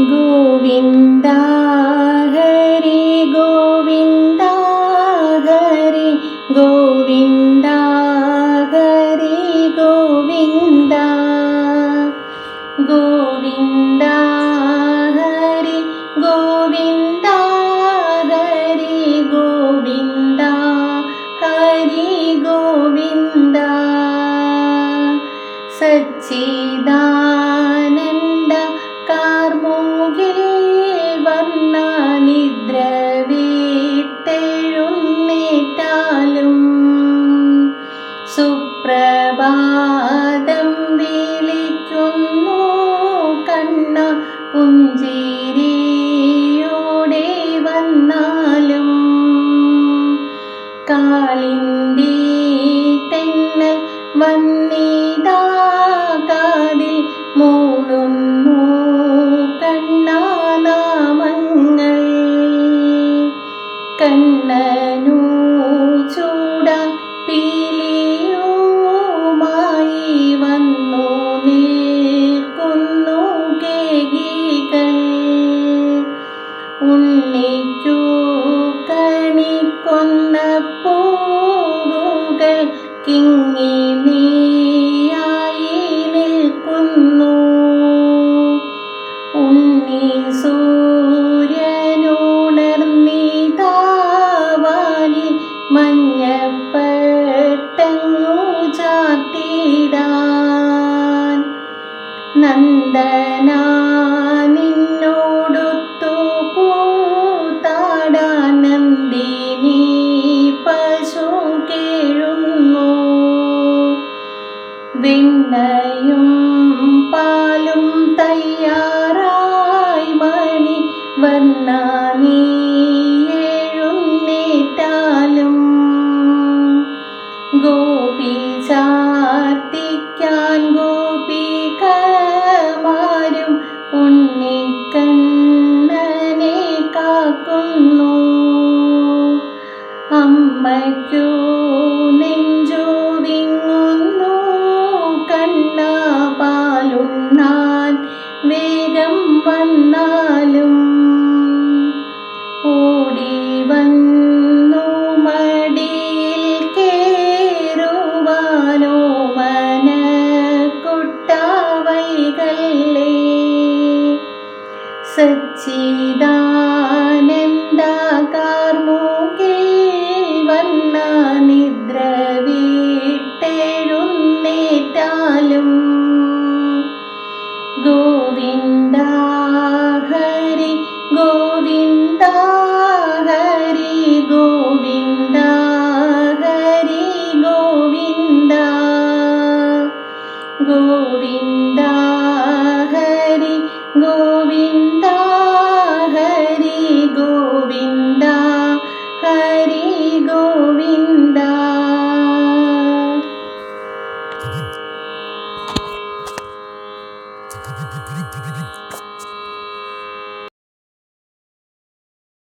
ഗോവിന്ദ ഹരി ഗോവിന്ദ ഹരി ഗോവിന്ദ ഹരി ഗോവിന്ദ ഗോവിന്ദ ഹരി ഗോവിന്ദ ഹരി ഗോവിന്ദ ഹരി ഗോവിന്ദ സച്ചിദാനന്ദ സുപ്രഭാതം വിളിക്കുന്നു. കണ്ണ പുഞ്ചിരിയോടെ വന്നാലും കാളിന്തി തെന്നൽ വന്നിതാ നന്ദന നിന്നോടൊത്തു കൂത്താടാൻ നന്ദിനി പശു കേഴുന്നു. വെണ്ണയും അമ്മയ്ക്കു നെഞ്ചു വിങ്ങുന്നു കണ്ണ പാലുണ്ണാൻ വേഗം വന്നാലും ഓടി വന്നു